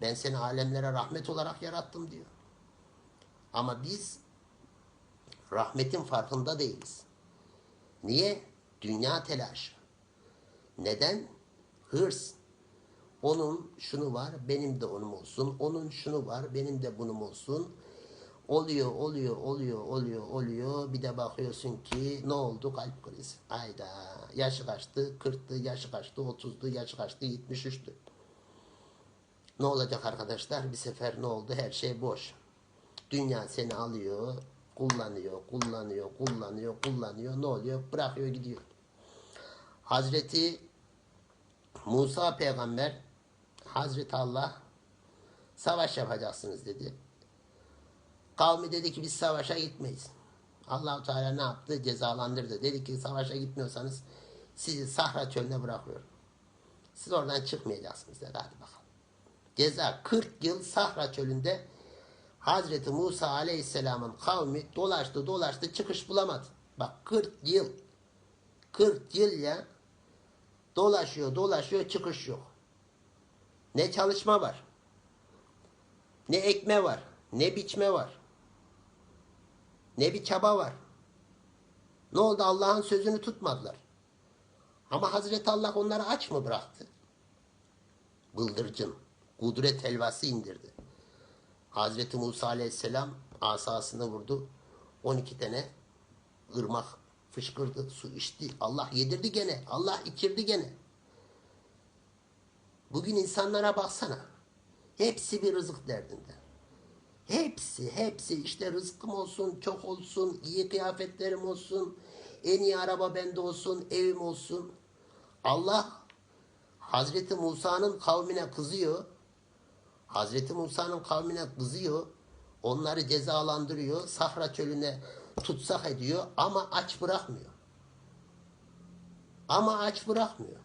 Ben seni alemlere rahmet olarak yarattım diyor. Ama biz rahmetin farkında değiliz. Niye? Dünya telaşı. Neden? Hırs. Onun şunu var, benim de onum olsun. Onun şunu var, benim de bunum olsun. Oluyor, oluyor, oluyor, oluyor, oluyor. Bir de bakıyorsun ki ne oldu? Kalp krizi. Ayda. Yaşı kaçtı? 40'tı, yaşı kaçtı? 30'du, yaşı kaçtı? 73'tü. Ne olacak arkadaşlar? Bir sefer ne oldu? Her şey boş. Dünya seni alıyor, kullanıyor, kullanıyor, kullanıyor, kullanıyor. Ne oluyor? Bırakıyor gidiyor. Hazreti Musa peygamber Hazreti Allah savaş yapacaksınız dedi. Kavmi dedi ki biz savaşa gitmeyiz. Allahu Teala ne yaptı? Cezalandırdı. Dedi ki savaşa gitmiyorsanız sizi Sahra çölüne bırakıyorum. Siz oradan çıkmayacaksınız dedi. Hadi bakalım. Ceza 40 yıl Sahra çölünde Hazreti Musa Aleyhisselam'ın kavmi dolaştı dolaştı çıkış bulamadı. Bak 40 yıl 40 yıl ya dolaşıyor dolaşıyor çıkış yok. Ne çalışma var. Ne ekme var. Ne biçme var. Ne bir çaba var. Ne oldu? Allah'ın sözünü tutmadılar. Ama Hazreti Allah onları aç mı bıraktı? Bıldırcın, kudret helvası indirdi. Hazreti Musa aleyhisselam asasını vurdu. 12 tane ırmak fışkırdı, su içti. Allah yedirdi gene. Allah içirdi gene. Bugün insanlara baksana. Hepsi bir rızık derdinde. Hepsi, hepsi işte rızkım olsun, çok olsun, iyi kıyafetlerim olsun, en iyi araba bende olsun, evim olsun. Allah Hazreti Musa'nın kavmine kızıyor. Hazreti Musa'nın kavmine kızıyor. Onları cezalandırıyor. Sahra çölüne tutsak ediyor ama aç bırakmıyor. Ama aç bırakmıyor.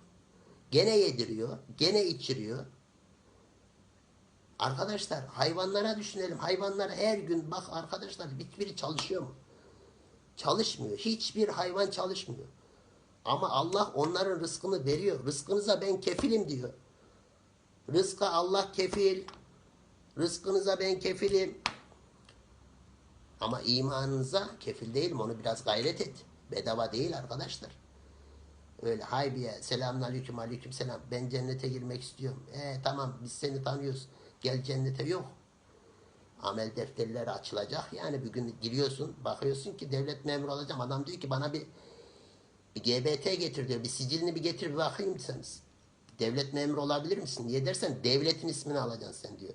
Gene yediriyor, gene içiriyor. Arkadaşlar hayvanlara düşünelim. Hayvanlar her gün bak arkadaşlar hiçbiri çalışıyor mu? Çalışmıyor. Hiçbir hayvan çalışmıyor. Ama Allah onların rızkını veriyor. Rızkınıza ben kefilim diyor. Rızka Allah kefil. Rızkınıza ben kefilim. Ama imanınıza kefil değilim. Onu biraz gayret et. Bedava değil arkadaşlar. Öyle haybiye selamun aleyküm aleyküm selam. Ben cennete girmek istiyorum. E tamam biz seni tanıyoruz. Gel cennete yok. Amel defterleri açılacak. Yani bir gün giriyorsun bakıyorsun ki devlet memuru olacağım. Adam diyor ki bana bir, bir GBT getir diyor. Bir sicilini bir getir bir bakayım sen. Devlet memuru olabilir misin? Niye dersen devletin ismini alacaksın sen diyor.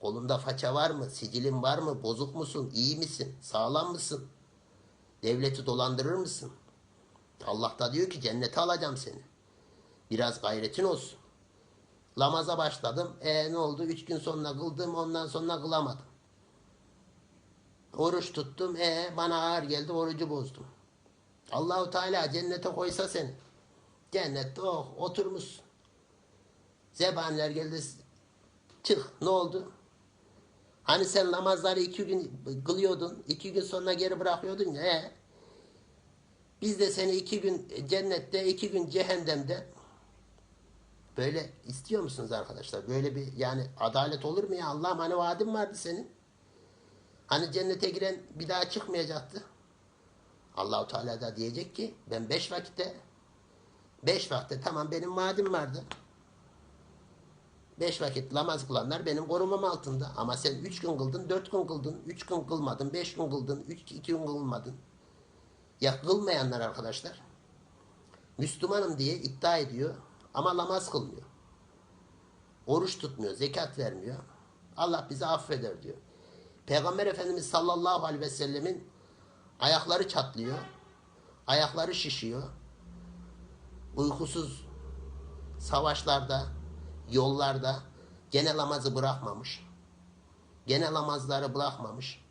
Kolunda faça var mı? Sicilin var mı? Bozuk musun? İyi misin? Sağlam mısın? Devleti dolandırır mısın? Allah da diyor ki cennete alacağım seni. Biraz gayretin olsun. Namaza başladım. E ne oldu? Üç gün sonra kıldım. Ondan sonra kılamadım. Oruç tuttum. E bana ağır geldi. Orucu bozdum. Allahu Teala cennete koysa seni. Cennette oh oturmuşsun. Zebaniler geldi. Çık. Ne oldu? Hani sen namazları iki gün kılıyordun. iki gün sonra geri bırakıyordun ya. E, biz de seni iki gün cennette, iki gün cehennemde böyle istiyor musunuz arkadaşlar? Böyle bir yani adalet olur mu ya? Allah'ım hani vaadin vardı senin. Hani cennete giren bir daha çıkmayacaktı. Allahu Teala da diyecek ki ben beş vakitte beş vakte tamam benim vaadim vardı. Beş vakit namaz kılanlar benim korumam altında. Ama sen üç gün kıldın, dört gün kıldın, üç gün kılmadın, beş gün kıldın, üç, iki gün kılmadın. Ya kılmayanlar arkadaşlar Müslümanım diye iddia ediyor ama namaz kılmıyor. Oruç tutmuyor, zekat vermiyor. Allah bizi affeder diyor. Peygamber Efendimiz sallallahu aleyhi ve sellemin ayakları çatlıyor. Ayakları şişiyor. Uykusuz savaşlarda, yollarda gene namazı bırakmamış. Gene namazları bırakmamış.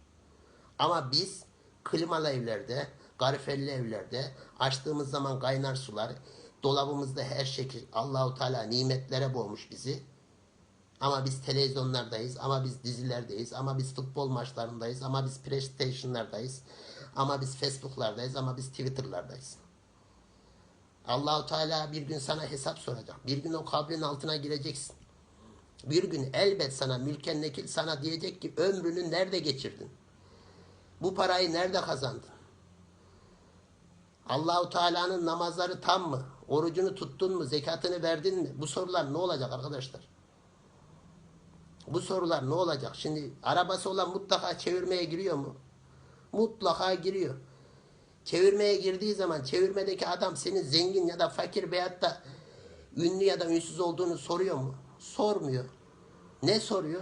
Ama biz klimalı evlerde, garifelli evlerde açtığımız zaman kaynar sular, dolabımızda her şekil Allahu Teala nimetlere boğmuş bizi. Ama biz televizyonlardayız, ama biz dizilerdeyiz, ama biz futbol maçlarındayız, ama biz PlayStation'lardayız, ama biz Facebook'lardayız, ama biz Twitter'lardayız. Allahu Teala bir gün sana hesap soracak. Bir gün o kabrin altına gireceksin. Bir gün elbet sana mülken nekil sana diyecek ki ömrünü nerede geçirdin? Bu parayı nerede kazandın? Allahu Teala'nın namazları tam mı? Orucunu tuttun mu? Zekatını verdin mi? Bu sorular ne olacak arkadaşlar? Bu sorular ne olacak? Şimdi arabası olan mutlaka çevirmeye giriyor mu? Mutlaka giriyor. Çevirmeye girdiği zaman çevirmedeki adam senin zengin ya da fakir veyahut da ünlü ya da ünsüz olduğunu soruyor mu? Sormuyor. Ne soruyor?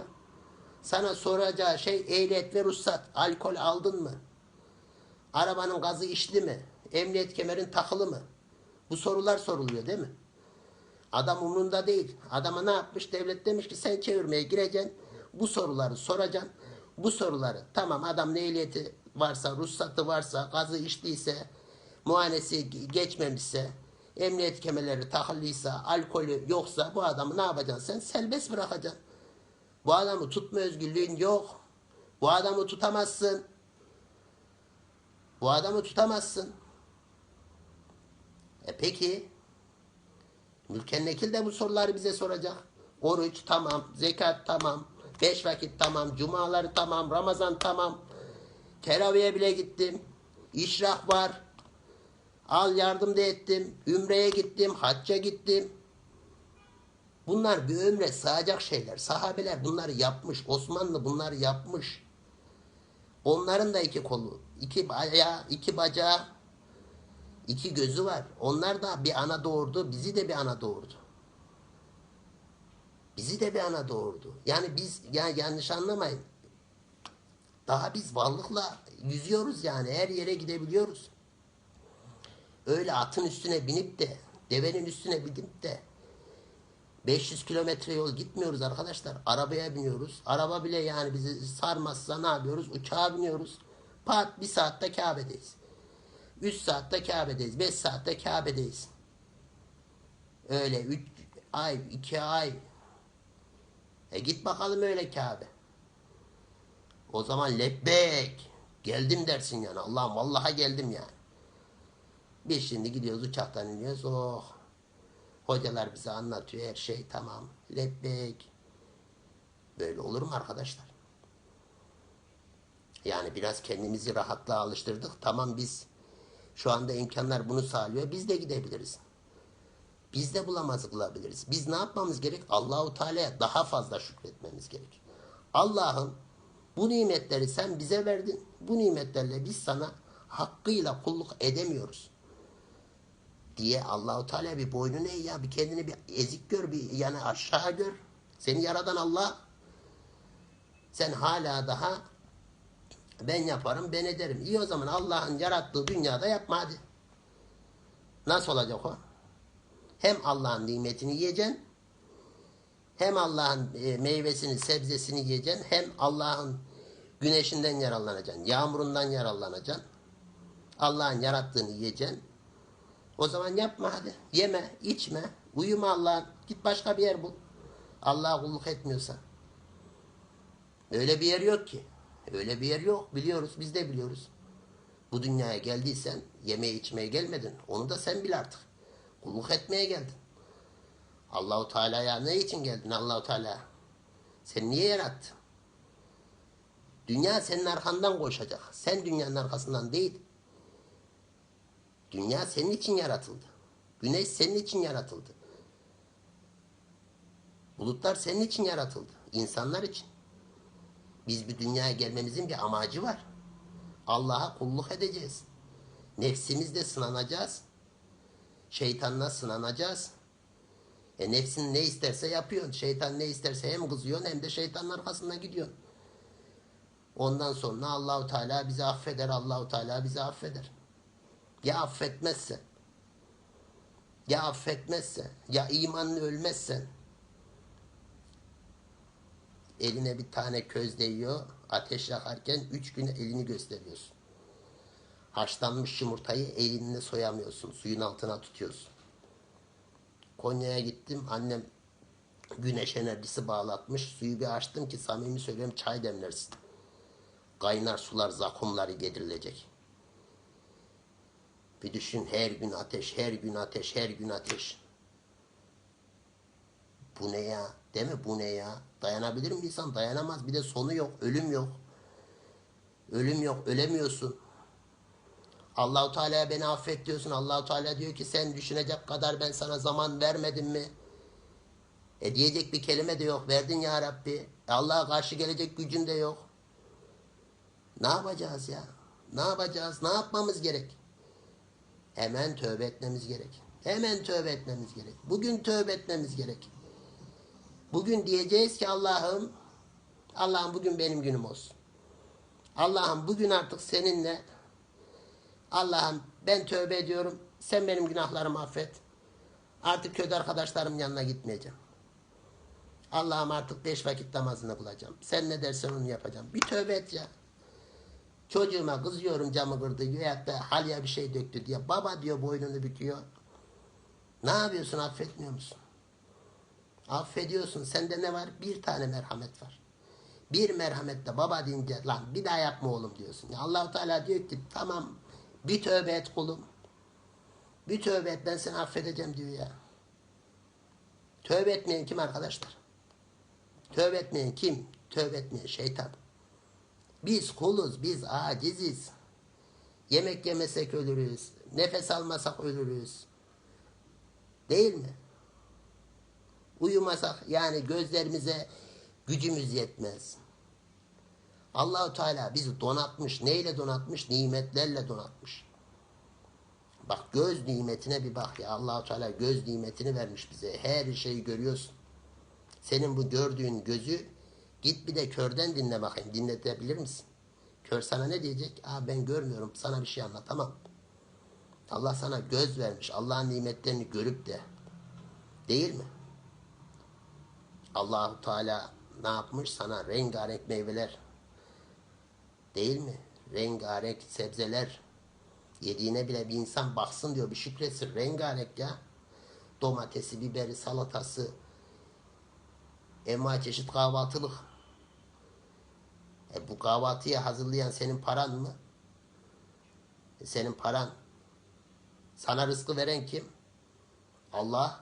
Sana soracağı şey ehliyet ve ruhsat. Alkol aldın mı? Arabanın gazı içti mi? Emniyet kemerin takılı mı? Bu sorular soruluyor değil mi? Adam umrunda değil. Adama ne yapmış? Devlet demiş ki sen çevirmeye gireceksin. Bu soruları soracaksın. Bu soruları tamam adam ne ehliyeti varsa, ruhsatı varsa, gazı içtiyse, muayenesi geçmemişse, emniyet kemerleri takıllıysa, alkolü yoksa bu adamı ne yapacaksın? Sen serbest bırakacaksın. Bu adamı tutma özgürlüğün yok. Bu adamı tutamazsın. Bu adamı tutamazsın. E peki Mülken Nekil de bu soruları bize soracak. Oruç tamam, zekat tamam, beş vakit tamam, cumaları tamam, Ramazan tamam. Teraviye bile gittim. İşrak var. Al yardım da ettim. Ümreye gittim, hacca gittim. Bunlar bir ömre sığacak şeyler. Sahabeler bunları yapmış. Osmanlı bunları yapmış. Onların da iki kolu, iki ayağı, iki bacağı, iki gözü var. Onlar da bir ana doğurdu, bizi de bir ana doğurdu. Bizi de bir ana doğurdu. Yani biz ya yanlış anlamayın. Daha biz varlıkla yüzüyoruz yani her yere gidebiliyoruz. Öyle atın üstüne binip de devenin üstüne binip de 500 kilometre yol gitmiyoruz arkadaşlar. Arabaya biniyoruz. Araba bile yani bizi sarmazsa ne yapıyoruz? Uçağa biniyoruz. Pat bir saatte Kabe'deyiz. 3 saatte Kabe'deyiz. 5 saatte Kabe'deyiz. Öyle 3 ay, 2 ay. E git bakalım öyle Kabe. O zaman lebbek. Geldim dersin yani. Allah'ım vallaha geldim yani. Biz şimdi gidiyoruz uçaktan iniyoruz. Oh. Hocalar bize anlatıyor her şey tamam. Lebbek. Böyle olur mu arkadaşlar? Yani biraz kendimizi rahatlığa alıştırdık. Tamam biz şu anda imkanlar bunu sağlıyor. Biz de gidebiliriz. Biz de bulamaz kılabiliriz. Biz ne yapmamız gerek? Allahu Teala'ya daha fazla şükretmemiz gerek. Allah'ım bu nimetleri sen bize verdin. Bu nimetlerle biz sana hakkıyla kulluk edemiyoruz. Diye Allahu Teala bir boynunu eğ ya bir kendini bir ezik gör bir yani aşağı gör. Seni yaradan Allah. Sen hala daha ben yaparım ben ederim. İyi o zaman Allah'ın yarattığı dünyada yapma hadi. Nasıl olacak o? Hem Allah'ın nimetini yiyeceksin hem Allah'ın e, meyvesini, sebzesini yiyeceksin, hem Allah'ın güneşinden yararlanacaksın, yağmurundan yararlanacaksın. Allah'ın yarattığını yiyeceksin. O zaman yapma hadi. Yeme, içme, uyuma Allah'ın. Git başka bir yer bul. Allah'a kulluk etmiyorsan. Öyle bir yer yok ki. Öyle bir yer yok. Biliyoruz, biz de biliyoruz. Bu dünyaya geldiysen yemeye içmeye gelmedin. Onu da sen bil artık. Kulluk etmeye geldin. Allahu Teala'ya ne için geldin Allahu Teala? Sen niye yarattın? Dünya senin arkandan koşacak. Sen dünyanın arkasından değil. Dünya senin için yaratıldı. Güneş senin için yaratıldı. Bulutlar senin için yaratıldı. İnsanlar için. Biz bir dünyaya gelmemizin bir amacı var. Allah'a kulluk edeceğiz. Nefsimizle sınanacağız. Şeytanla sınanacağız. E nefsin ne isterse yapıyorsun. Şeytan ne isterse hem kızıyorsun hem de şeytanın arkasından gidiyorsun. Ondan sonra Allahu Teala bizi affeder. Allahu Teala bizi affeder. Ya affetmezse ya affetmezse ya imanlı ölmezsen eline bir tane köz değiyor ateş yakarken üç gün elini gösteriyorsun. Haşlanmış yumurtayı elinle soyamıyorsun. Suyun altına tutuyorsun. Konya'ya gittim. Annem güneş enerjisi bağlatmış. Suyu bir açtım ki samimi söylüyorum çay demlersin. Kaynar sular zakumları gedirilecek. Bir düşün her gün ateş, her gün ateş, her gün ateş. Bu ne ya? Değil mi? Bu ne ya? Dayanabilir mi insan? Dayanamaz. Bir de sonu yok. Ölüm yok. Ölüm yok. Ölemiyorsun. Allahu Teala'ya beni affet diyorsun. Allahu Teala diyor ki sen düşünecek kadar ben sana zaman vermedim mi? E diyecek bir kelime de yok. Verdin ya Rabbi. E Allah'a karşı gelecek gücün de yok. Ne yapacağız ya? Ne yapacağız? Ne yapmamız gerek? Hemen tövbe etmemiz gerek. Hemen tövbe etmemiz gerek. Bugün tövbe etmemiz gerek. Bugün diyeceğiz ki Allah'ım Allah'ım bugün benim günüm olsun. Allah'ım bugün artık seninle Allah'ım ben tövbe ediyorum. Sen benim günahlarımı affet. Artık kötü arkadaşlarım yanına gitmeyeceğim. Allah'ım artık beş vakit namazını kılacağım. Sen ne dersen onu yapacağım. Bir tövbe et ya. Çocuğuma kızıyorum camı kırdı veyahut da halıya bir şey döktü diye. Baba diyor boynunu büküyor. Ne yapıyorsun affetmiyor musun? Affediyorsun. Sende ne var? Bir tane merhamet var. Bir merhamette baba deyince lan bir daha yapma oğlum diyorsun. Ya Allahu Teala diyor ki tamam bir tövbe et kulum. Bir tövbe et ben seni affedeceğim diyor ya. Tövbe etmeyen kim arkadaşlar? Tövbe etmeyen kim? Tövbe etmeyen şeytan. Biz kuluz, biz aciziz. Yemek yemesek ölürüz. Nefes almasak ölürüz. Değil mi? Uyumasak yani gözlerimize gücümüz yetmez. Allahu Teala bizi donatmış. Neyle donatmış? Nimetlerle donatmış. Bak göz nimetine bir bak ya. Allahu Teala göz nimetini vermiş bize. Her şeyi görüyorsun. Senin bu gördüğün gözü git bir de körden dinle bakayım. Dinletebilir misin? Kör sana ne diyecek? Aa ben görmüyorum. Sana bir şey anlatamam. Allah sana göz vermiş. Allah'ın nimetlerini görüp de. Değil mi? Allahu Teala ne yapmış? Sana rengarenk meyveler. Değil mi? Rengarenk sebzeler. Yediğine bile bir insan baksın diyor. Bir şükretsin. Rengarenk ya. Domatesi, biberi, salatası. Envai çeşit kahvaltılık. E bu kahvaltıyı hazırlayan senin paran mı? E senin paran. Sana rızkı veren kim? Allah.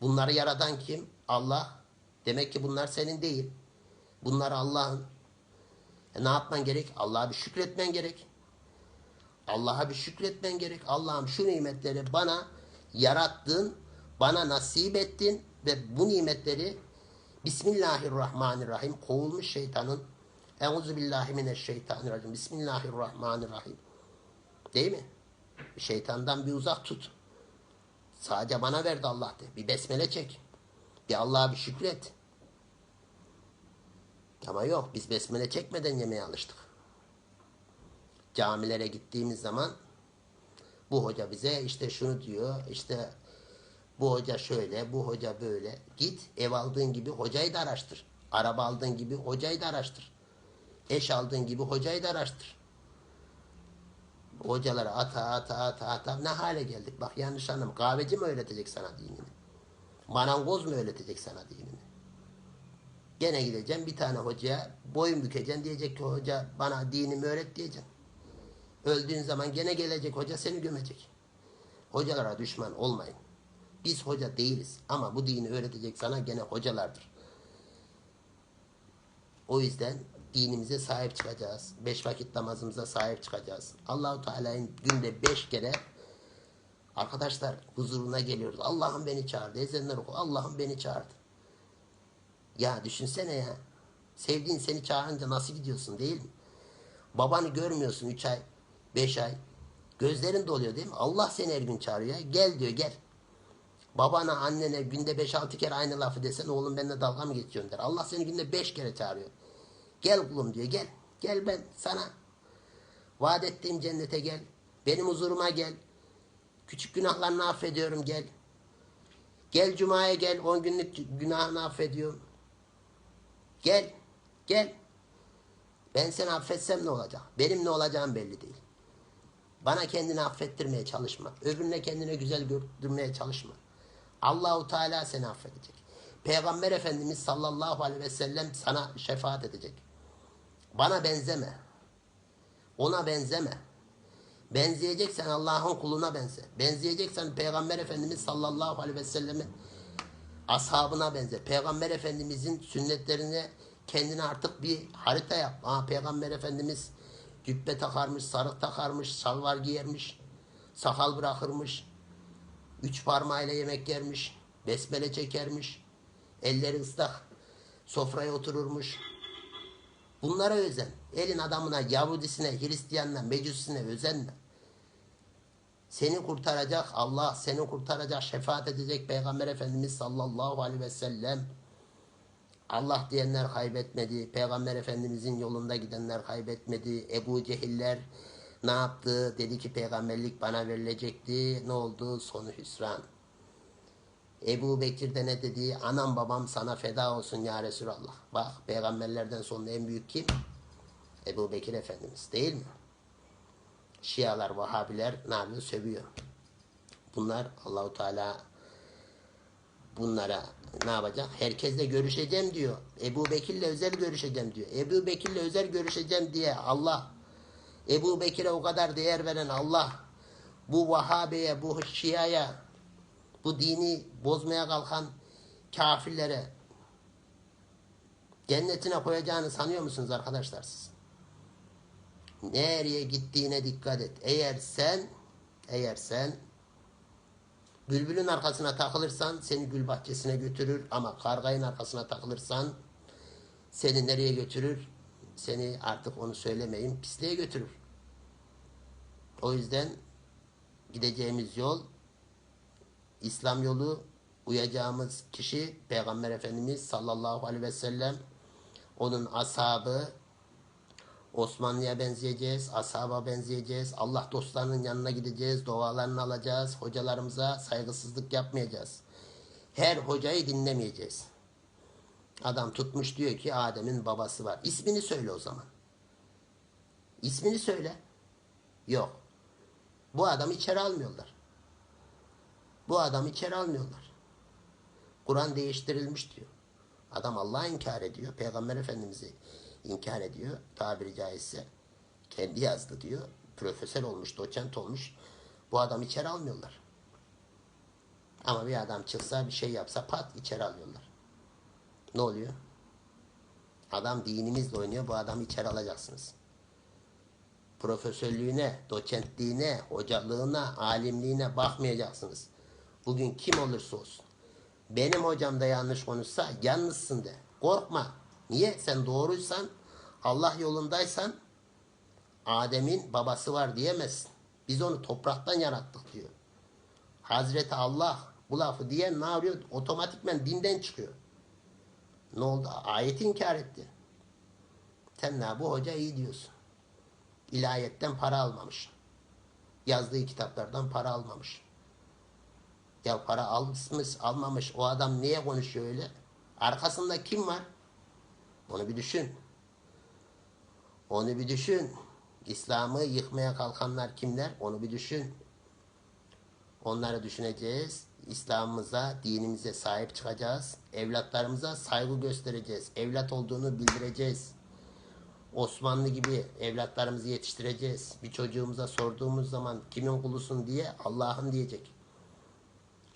Bunları yaratan kim? Allah. Demek ki bunlar senin değil. Bunlar Allah'ın. E ne yapman gerek? Allah'a bir şükretmen gerek. Allah'a bir şükretmen gerek. Allah'ım şu nimetleri bana yarattın, bana nasip ettin ve bu nimetleri Bismillahirrahmanirrahim kovulmuş şeytanın Euzu billahi mineşşeytanirracim. Bismillahirrahmanirrahim. Değil mi? Şeytandan bir uzak tut. Sadece bana verdi Allah de. Bir besmele çek. Bir Allah'a bir şükret. Ama yok biz besmele çekmeden yemeye alıştık. Camilere gittiğimiz zaman bu hoca bize işte şunu diyor işte bu hoca şöyle bu hoca böyle git ev aldığın gibi hocayı da araştır. Araba aldığın gibi hocayı da araştır. Eş aldığın gibi hocayı da araştır. Hocalara ata ata ata ata ne hale geldik bak yanlış anlama kahveci mi öğretecek sana dinini? Marangoz mu öğretecek sana dinini? Gene gideceğim bir tane hocaya boyun bükeceksin diyecek ki hoca bana dinimi öğret diyeceksin. Öldüğün zaman gene gelecek hoca seni gömecek. Hocalara düşman olmayın. Biz hoca değiliz ama bu dini öğretecek sana gene hocalardır. O yüzden dinimize sahip çıkacağız. Beş vakit namazımıza sahip çıkacağız. Allahu Teala'nın günde beş kere arkadaşlar huzuruna geliyoruz. Allah'ım beni çağırdı. Ezenler oku. Allah'ım beni çağırdı. Ya düşünsene ya. Sevdiğin seni çağırınca nasıl gidiyorsun değil mi? Babanı görmüyorsun 3 ay, 5 ay. Gözlerin doluyor değil mi? Allah seni her gün çağırıyor. Gel diyor gel. Babana, annene günde 5-6 kere aynı lafı desen oğlum benimle dalga mı geçiyorsun der. Allah seni günde 5 kere çağırıyor. Gel kulum diyor gel. Gel ben sana vaat ettiğim cennete gel. Benim huzuruma gel. Küçük günahlarını affediyorum gel. Gel cumaya gel 10 günlük günahını affediyorum. Gel. Gel. Ben seni affetsem ne olacak? Benim ne olacağım belli değil. Bana kendini affettirmeye çalışma. Öbürüne kendine güzel gördürmeye çalışma. Allahu Teala seni affedecek. Peygamber Efendimiz sallallahu aleyhi ve sellem sana şefaat edecek. Bana benzeme. Ona benzeme. Benzeyeceksen Allah'ın kuluna benze. Benzeyeceksen Peygamber Efendimiz sallallahu aleyhi ve selleme ashabına benzer. Peygamber Efendimizin sünnetlerine kendine artık bir harita yap. Aa, Peygamber Efendimiz cübbe takarmış, sarık takarmış, salvar giyermiş, sakal bırakırmış, üç parmağıyla yemek yermiş, besmele çekermiş, elleri ıslak, sofraya otururmuş. Bunlara özen. Elin adamına, Yahudisine, Hristiyanına, Mecusine özenme. Seni kurtaracak Allah, seni kurtaracak, şefaat edecek Peygamber Efendimiz sallallahu aleyhi ve sellem. Allah diyenler kaybetmedi. Peygamber Efendimizin yolunda gidenler kaybetmedi. Ebu Cehiller ne yaptı? Dedi ki peygamberlik bana verilecekti. Ne oldu? Sonu hüsran. Ebu Bekir de ne dedi? Anam babam sana feda olsun ya Resulallah. Bak peygamberlerden sonra en büyük kim? Ebu Bekir Efendimiz değil mi? Şialar, Vahabiler ne yapıyor? Sövüyor. Bunlar Allahu Teala bunlara ne yapacak? Herkesle görüşeceğim diyor. Ebu Bekir'le özel görüşeceğim diyor. Ebu Bekir'le özel görüşeceğim diye Allah Ebu Bekir'e o kadar değer veren Allah bu Vahabe'ye, bu Şia'ya, bu dini bozmaya kalkan kafirlere cennetine koyacağını sanıyor musunuz arkadaşlar siz? Nereye gittiğine dikkat et. Eğer sen eğer sen bülbülün arkasına takılırsan seni gül bahçesine götürür ama kargayın arkasına takılırsan seni nereye götürür? Seni artık onu söylemeyin pisliğe götürür. O yüzden gideceğimiz yol İslam yolu uyacağımız kişi Peygamber Efendimiz sallallahu aleyhi ve sellem onun ashabı Osmanlı'ya benzeyeceğiz, ashaba benzeyeceğiz, Allah dostlarının yanına gideceğiz, dualarını alacağız, hocalarımıza saygısızlık yapmayacağız. Her hocayı dinlemeyeceğiz. Adam tutmuş diyor ki Adem'in babası var. İsmini söyle o zaman. İsmini söyle. Yok. Bu adamı içeri almıyorlar. Bu adamı içeri almıyorlar. Kur'an değiştirilmiş diyor. Adam Allah'ı inkar ediyor. Peygamber Efendimiz'i inkar ediyor. Tabiri caizse. Kendi yazdı diyor. Profesör olmuş, doçent olmuş. Bu adamı içeri almıyorlar. Ama bir adam çıksa bir şey yapsa pat içeri alıyorlar. Ne oluyor? Adam dinimizle oynuyor. Bu adamı içeri alacaksınız. Profesörlüğüne, doçentliğine, hocalığına, alimliğine bakmayacaksınız. Bugün kim olursa olsun. Benim hocam da yanlış konuşsa yanlışsın de. Korkma. Niye? Sen doğruysan, Allah yolundaysan Adem'in babası var diyemezsin. Biz onu topraktan yarattık diyor. Hazreti Allah bu lafı diyen ne yapıyor? Otomatikmen dinden çıkıyor. Ne oldu? Ayeti inkar etti. Sen ne bu hoca iyi diyorsun. İlahiyetten para almamış. Yazdığı kitaplardan para almamış. Ya para almış, almamış. O adam niye konuşuyor öyle? Arkasında kim var? Onu bir düşün. Onu bir düşün. İslam'ı yıkmaya kalkanlar kimler? Onu bir düşün. Onları düşüneceğiz. İslam'ımıza, dinimize sahip çıkacağız. Evlatlarımıza saygı göstereceğiz. Evlat olduğunu bildireceğiz. Osmanlı gibi evlatlarımızı yetiştireceğiz. Bir çocuğumuza sorduğumuz zaman kimin kulusun diye Allah'ın diyecek.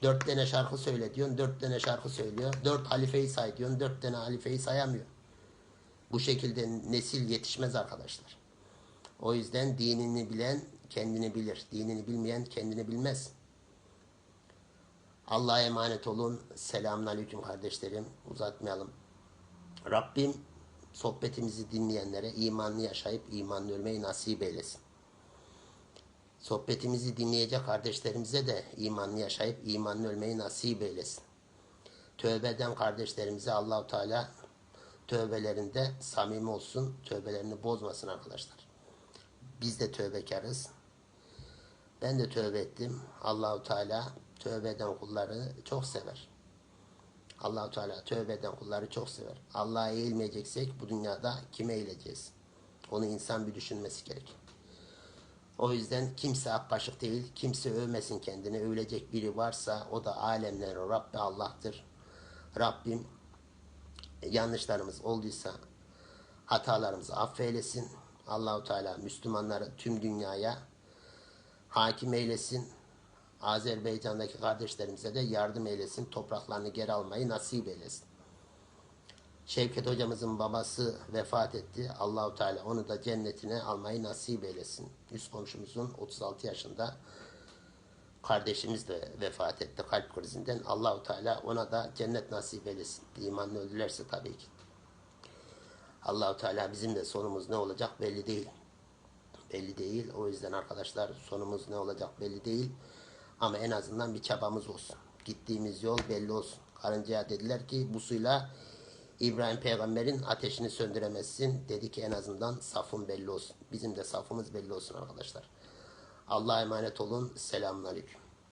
Dört tane şarkı söyle diyorsun, dört tane şarkı söylüyor. Dört halifeyi say diyorsun, dört tane halifeyi sayamıyor. Bu şekilde nesil yetişmez arkadaşlar. O yüzden dinini bilen kendini bilir. Dinini bilmeyen kendini bilmez. Allah'a emanet olun. Selamun aleyküm kardeşlerim. Uzatmayalım. Rabbim sohbetimizi dinleyenlere imanlı yaşayıp imanlı ölmeyi nasip eylesin. Sohbetimizi dinleyecek kardeşlerimize de imanlı yaşayıp imanlı ölmeyi nasip eylesin. Tövbe eden kardeşlerimize Allahu Teala tövbelerinde samimi olsun, tövbelerini bozmasın arkadaşlar. Biz de tövbekarız. Ben de tövbe ettim. Allahu Teala tövbe eden kulları çok sever. Allahu Teala tövbe eden kulları çok sever. Allah'a eğilmeyeceksek bu dünyada kime eğileceğiz? Onu insan bir düşünmesi gerek. O yüzden kimse akbaşık değil, kimse övmesin kendini. Övülecek biri varsa o da alemlerin Rabbi Allah'tır. Rabbim yanlışlarımız olduysa hatalarımızı affeylesin. Allahu Teala Müslümanları tüm dünyaya hakim eylesin. Azerbaycan'daki kardeşlerimize de yardım eylesin. Topraklarını geri almayı nasip eylesin. Şevket hocamızın babası vefat etti. Allahu Teala onu da cennetine almayı nasip eylesin. Üst komşumuzun 36 yaşında kardeşimiz de vefat etti kalp krizinden. Allahu Teala ona da cennet nasip eylesin. İmanlı öldülerse tabii ki. Allahu Teala bizim de sonumuz ne olacak belli değil. Belli değil. O yüzden arkadaşlar sonumuz ne olacak belli değil. Ama en azından bir çabamız olsun. Gittiğimiz yol belli olsun. Karıncaya dediler ki bu suyla İbrahim peygamberin ateşini söndüremezsin. Dedi ki en azından safın belli olsun. Bizim de safımız belli olsun arkadaşlar. Allah'a emanet olun. Selamun Aleyküm.